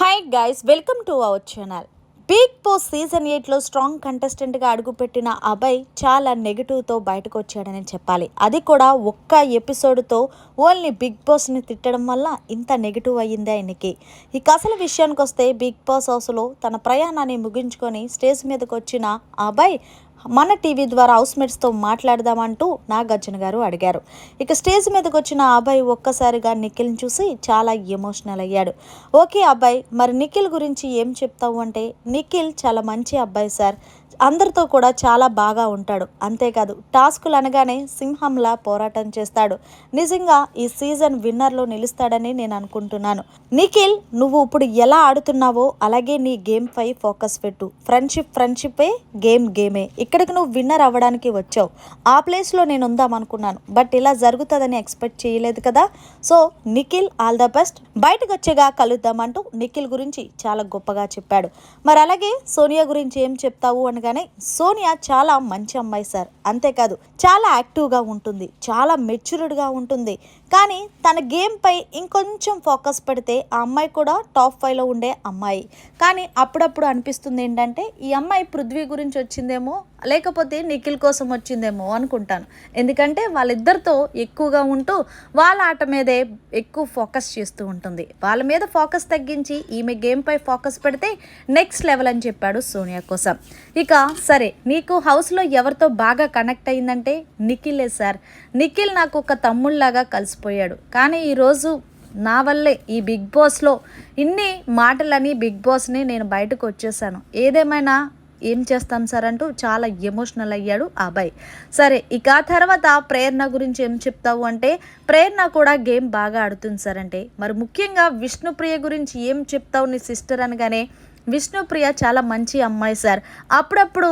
Hi guys welcome to our channel Big Boss season ఎయిట్లో strong కంటెస్టెంట్గా అడుగుపెట్టిన అభయ్ చాలా నెగిటివ్తో బయటకు వచ్చాడని చెప్పాలి. అది కూడా ఒక్క ఎపిసోడ్తో ఓన్లీ బిగ్ బాస్ని తిట్టడం వల్ల ఇంత నెగిటివ్ అయ్యింది ఆయనకి. ఇక అసలు విషయానికి వస్తే బిగ్ బాస్ హౌస్లో తన ప్రయాణాన్ని ముగించుకొని స్టేజ్ మీదకి వచ్చిన అభయ్ మన టీవీ ద్వారా హౌస్మేట్స్తో మాట్లాడదామంటూ నాగార్జున గారు అడిగారు. ఇక స్టేజ్ మీదకి వచ్చిన అబ్బాయి ఒక్కసారిగా నిఖిల్ని చూసి చాలా ఎమోషనల్ అయ్యాడు. ఓకే అబ్బాయి మరి నిఖిల్ గురించి ఏం చెప్తావు అంటే నిఖిల్ చాలా మంచి అబ్బాయి సార్. అందరితో కూడా చాలా బాగా ఉంటాడు. అంతేకాదు టాస్కులు అనగానే సింహంలా పోరాటం చేస్తాడు. నిజంగా ఈ సీజన్ విన్నర్లో నిలుస్తాడని నేను అనుకుంటున్నాను. నిఖిల్ నువ్వు ఇప్పుడు ఎలా ఆడుతున్నావో అలాగే నీ గేమ్ పై ఫోకస్ పెట్టు. ఫ్రెండ్షిప్ ఫ్రెండ్షిపే గేమ్ గేమే. ఇక్కడికి నువ్వు విన్నర్ అవ్వడానికి వచ్చావు? ఆ ప్లేస్లో నేను ఉందాం అనుకున్నాను. బట్ ఇలా జరుగుతుందని ఎక్స్పెక్ట్ చేయలేదు కదా? So Nikhil all the best బయటకు వచ్చేగా కలుద్దామంటూ నిఖిల్ గురించి చాలా గొప్పగా చెప్పాడు. మరి అలాగే సోనియా గురించి ఏం చెప్తావు అనగానే సోనియా చాలా మంచి అమ్మాయి సార్. అంతేకాదు చాలా యాక్టివ్గా ఉంటుంది. చాలా మెచ్యూర్డ్గా ఉంటుంది. కానీ తన గేమ్పై ఇంకొంచెం ఫోకస్ పెడితే ఆ అమ్మాయి కూడా టాప్ ఫైవ్లో ఉండే అమ్మాయి. కానీ అప్పుడప్పుడు అనిపిస్తుంది ఏంటంటే ఈ అమ్మాయి పృథ్వీ గురించి వచ్చిందేమో లేకపోతే నిఖిల్ కోసం వచ్చిందేమో అనుకుంటాను. ఎందుకంటే వాళ్ళిద్దరితో ఎక్కువగా ఉంటూ వాళ్ళ ఆట మీదే ఎక్కువ ఫోకస్ చేస్తూ ఉంటుంది. వాళ్ళ మీద ఫోకస్ తగ్గించి ఈమె గేమ్పై ఫోకస్ పెడితే నెక్స్ట్ లెవెల్ అని చెప్పాడు సోనియా కోసం. ఇక సరే నీకు హౌస్లో ఎవరితో బాగా కనెక్ట్ అయిందంటే నిఖిలే సార్. నిఖిల్ నాకు ఒక తమ్ముళ్ళలాగా కలిసిపోయాడు కానీ ఈరోజు నా వల్లే ఈ బిగ్ బాస్లో ఇన్ని మాటలని బిగ్ బాస్ని నేను బయటకు వచ్చేసాను. ఏదేమైనా ఏం చేస్తాం సార్ అంటూ చాలా ఎమోషనల్ అయ్యాడు ఆ అబ్బాయి. సరే ఇక తర్వాత ప్రేరణ గురించి ఏం చెప్తావు అంటే ప్రేరణ కూడా గేమ్ బాగా ఆడుతుంది సార్ అంటే. మరి ముఖ్యంగా విష్ణుప్రియ గురించి ఏం చెప్తావు నీ సిస్టర్ అనగానే విష్ణుప్రియ చాలా మంచి అమ్మాయి సార్. అప్పుడప్పుడు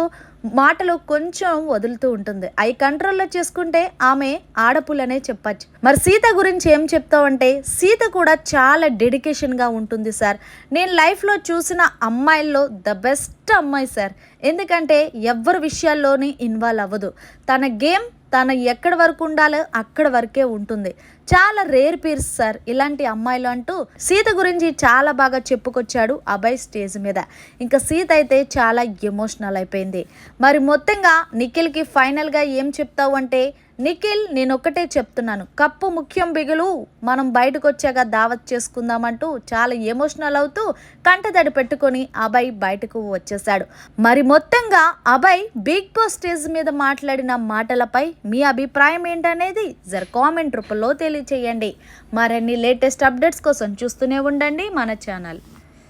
మాటలు కొంచెం వదులుతూ ఉంటుంది. అవి కంట్రోల్లో చేసుకుంటే ఆమె ఆడపులనే చెప్పచ్చు. మరి సీత గురించి ఏం చెప్తావంటే సీత కూడా చాలా డెడికేషన్గా ఉంటుంది సార్. నేను లైఫ్లో చూసిన అమ్మాయిల్లో ద బెస్ట్ అమ్మాయి సార్. ఎందుకంటే ఎవరి విషయాల్లోని ఇన్వాల్వ్ అవ్వదు. తన గేమ్ తన ఎక్కడి వరకు ఉండాలో అక్కడ వరకే ఉంటుంది. చాలా రేర్ పీర్స్ సార్ ఇలాంటి అమ్మాయిలు అంటూ సీత గురించి చాలా బాగా చెప్పుకొచ్చాడు అభయ్ స్టేజ్ మీద. ఇంకా సీత అయితే చాలా ఎమోషనల్ అయిపోయింది. మరి మొత్తంగా నిఖిల్కి ఫైనల్గా ఏం చెప్తావు అంటే నిఖిల్ నేనొక్కటే చెప్తున్నాను. కప్పు ముఖ్యం బిగులు మనం బయటకు వచ్చాక దావత్ చేసుకుందామంటూ చాలా ఎమోషనల్ అవుతూ కంటదడి పెట్టుకొని అభయ్ బయటకు వచ్చేసాడు మరి మొత్తంగా అభయ్ బిగ్ బాస్ స్టేజ్ మీద మాట్లాడిన మాటలపై మీ అభిప్రాయం ఏంటనేది జర కామెంట్ రూపంలో తెలియచేయండి. మరిన్ని లేటెస్ట్ అప్డేట్స్ కోసం చూస్తూనే ఉండండి మన ఛానల్.